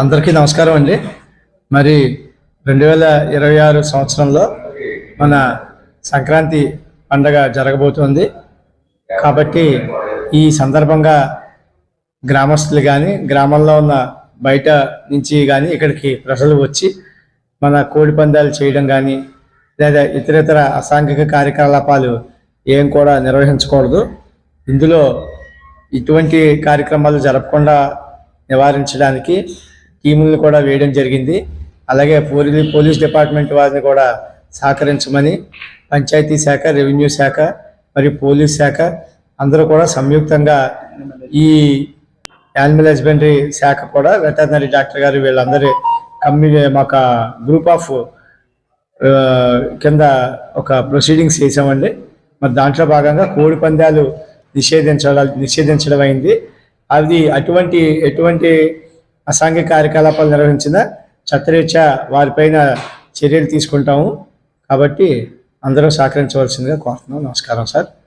అందరికీ నమస్కారం అండి. మరి రెండు వేల ఇరవై ఆరు సంవత్సరంలో మన సంక్రాంతి పండగ జరగబోతోంది. కాబట్టి ఈ సందర్భంగా గ్రామస్తులు కానీ గ్రామంలో ఉన్న బయట నుంచి కానీ ఇక్కడికి ప్రజలు వచ్చి మన కోడి పందాలు చేయడం కానీ లేదా ఇతరితర అసాంఘిక కార్యకలాపాలు ఏం కూడా నిర్వహించకూడదు. ఇందులో ఇటువంటి కార్యక్రమాలు జరపకుండా నివారించడానికి టీములను కూడా వేయడం జరిగింది. అలాగే పోలీ పోలీస్ డిపార్ట్మెంట్ వారిని కూడా సహకరించమని పంచాయతీ శాఖ రెవెన్యూ శాఖ మరియు పోలీస్ శాఖ అందరూ కూడా సంయుక్తంగా ఈ యానిమల్ హస్బెండరీ శాఖ కూడా వెటర్నరీ డాక్టర్ గారు వీళ్ళందరి కమ్మి మాకు గ్రూప్ ఆఫ్ కింద ఒక ప్రొసీడింగ్స్ చేసామండి మరి దాంట్లో భాగంగా కోడి పందాలు నిషేధించడం నిషేధించడం అయింది. అది అటువంటి ఎటువంటి అసాంఘిక కార్యకలాపాలు నిర్వహించిన చట్టరీత్యా వారిపైన చర్యలు తీసుకుంటాము. కాబట్టి అందరూ సహకరించవలసిందిగా కోరుతున్నాం నమస్కారం సార్.